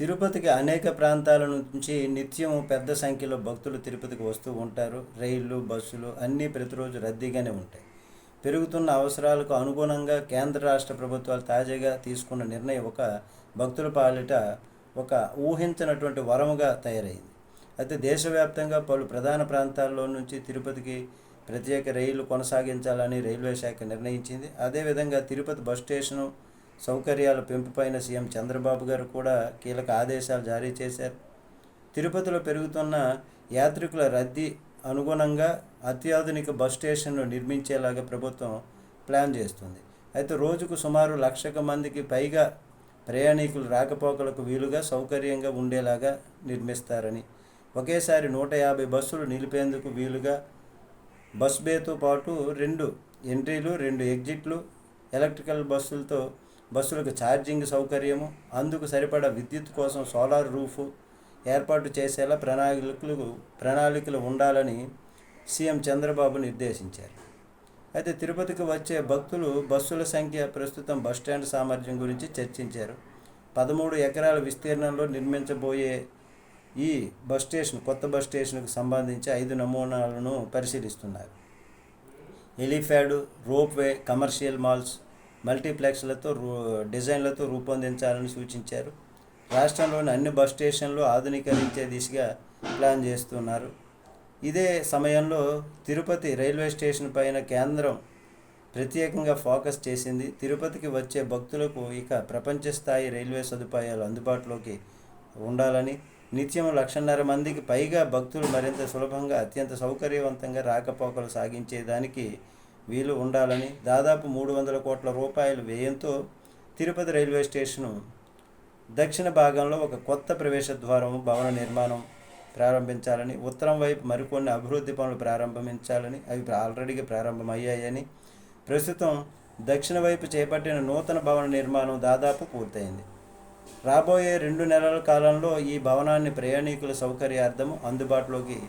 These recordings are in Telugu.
తిరుపతికి అనేక ప్రాంతాల నుంచి నిత్యం పెద్ద సంఖ్యలో భక్తులు తిరుపతికి వస్తూ ఉంటారు. రైళ్ళు బస్సులు అన్నీ ప్రతిరోజు రద్దీగానే ఉంటాయి. పెరుగుతున్న అవసరాలకు అనుగుణంగా కేంద్ర రాష్ట్ర ప్రభుత్వాలు తాజాగా తీసుకున్న నిర్ణయం ఒక భక్తుల పాలిట ఒక ఊహించినటువంటి వరముగా తయారైంది. అయితే దేశవ్యాప్తంగా పలు ప్రధాన ప్రాంతాల్లో నుంచి తిరుపతికి ప్రత్యేక రైళ్ళు కొనసాగించాలని రైల్వే శాఖ నిర్ణయించింది. అదేవిధంగా తిరుపతి బస్ స్టేషను సౌకర్యాల పెంపుపైన సీఎం చంద్రబాబు గారు కూడా కీలక ఆదేశాలు జారీ చేశారు. తిరుపతిలో పెరుగుతున్న యాత్రికుల రద్దీ అనుగుణంగా అత్యాధునిక బస్ స్టేషన్ను నిర్మించేలాగా ప్రభుత్వం ప్లాన్ చేస్తుంది. అయితే రోజుకు సుమారు లక్షక మందికి పైగా ప్రయాణికులు రాకపోకలకు వీలుగా సౌకర్యంగా ఉండేలాగా నిర్మిస్తారని ఒకేసారి నూట యాభై బస్సులు నిలిపేందుకు వీలుగా బస్ బేతో పాటు రెండు ఎంట్రీలు రెండు ఎగ్జిట్లు ఎలక్ట్రికల్ బస్సులతో బస్సులకు ఛార్జింగ్ సౌకర్యము అందుకు సరిపడా విద్యుత్ కోసం సోలార్ రూఫ్ ఏర్పాటు చేసేలా ప్రణాళికలు ప్రణాళికలు ఉండాలని సీఎం చంద్రబాబు నిర్దేశించారు. అయితే తిరుపతికి వచ్చే భక్తులు బస్సుల సంఖ్య ప్రస్తుతం బస్టాండ్ సామర్థ్యం గురించి చర్చించారు. పదమూడు ఎకరాల విస్తీర్ణంలో నిర్మించబోయే ఈ బస్ స్టేషన్ కొత్త బస్ స్టేషన్కు సంబంధించి ఐదు నమూనాలను పరిశీలిస్తున్నారు. ఎలిఫ్యాడ్ రోప్వే కమర్షియల్ మాల్స్ మల్టీప్లెక్స్లతో రూ డిజైన్లతో రూపొందించాలని సూచించారు. రాష్ట్రంలోని అన్ని బస్ స్టేషన్లు ఆధునీకరించే దిశగా ప్లాన్ చేస్తున్నారు. ఇదే సమయంలో తిరుపతి రైల్వే స్టేషన్ పైన కేంద్రం ప్రత్యేకంగా ఫోకస్ చేసింది. తిరుపతికి వచ్చే భక్తులకు ఇక ప్రపంచ స్థాయి రైల్వే సదుపాయాలు అందుబాటులోకి ఉండాలని నిత్యం లక్షన్నర మందికి పైగా భక్తులు మరింత సులభంగా అత్యంత సౌకర్యవంతంగా రాకపోకలు సాగించేదానికి వీలు ఉండాలని దాదాపు మూడు వందల కోట్ల రూపాయల వ్యయంతో తిరుపతి రైల్వే స్టేషను దక్షిణ భాగంలో ఒక కొత్త ప్రవేశ ద్వారం భవన నిర్మాణం ప్రారంభించాలని ఉత్తరం వైపు మరికొన్ని అభివృద్ధి పనులు ప్రారంభించాలని అవి ఆల్రెడీగా ప్రారంభమయ్యాయని ప్రస్తుతం దక్షిణ వైపు చేపట్టిన నూతన భవన నిర్మాణం దాదాపు పూర్తయింది. రాబోయే రెండు నెలల కాలంలో ఈ భవనాన్ని ప్రయాణికుల సౌకర్యార్థం అందుబాటులోకి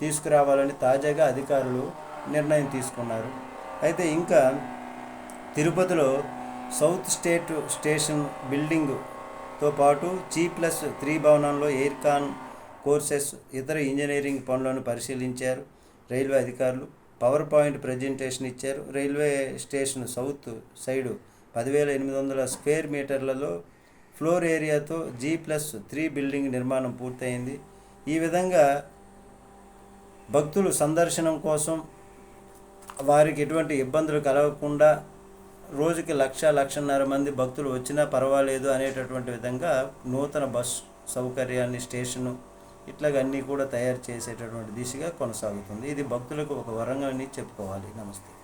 తీసుకురావాలని తాజాగా అధికారులు నిర్ణయం తీసుకున్నారు. అయితే ఇంకా తిరుపతిలో సౌత్ స్టేట్ స్టేషన్ బిల్డింగ్తో పాటు జీ ప్లస్ త్రీ భవనంలో ఎయిర్కాన్ కోర్సెస్ ఇతర ఇంజనీరింగ్ పనులను పరిశీలించారు రైల్వే అధికారులు. పవర్ పాయింట్ ప్రజెంటేషన్ ఇచ్చారు. రైల్వే స్టేషన్ సౌత్ సైడు పదివేల ఎనిమిది వందల స్క్వేర్ మీటర్లలో ఫ్లోర్ ఏరియాతో జీ ప్లస్ త్రీ బిల్డింగ్ నిర్మాణం పూర్తయింది. ఈ విధంగా భక్తులు సందర్శనం కోసం వారికి ఎటువంటి ఇబ్బందులు కలగకుండా రోజుకి లక్ష లక్షన్నర మంది భక్తులు వచ్చినా పర్వాలేదు అనేటటువంటి విధంగా నూతన బస్ సౌకర్యాన్ని స్టేషను ఇట్లాగ అన్నీ కూడా తయారు చేసేటటువంటి దిశగా కొనసాగుతుంది. ఇది భక్తులకు ఒక వరంగా చెప్పుకోవాలి. నమస్తే.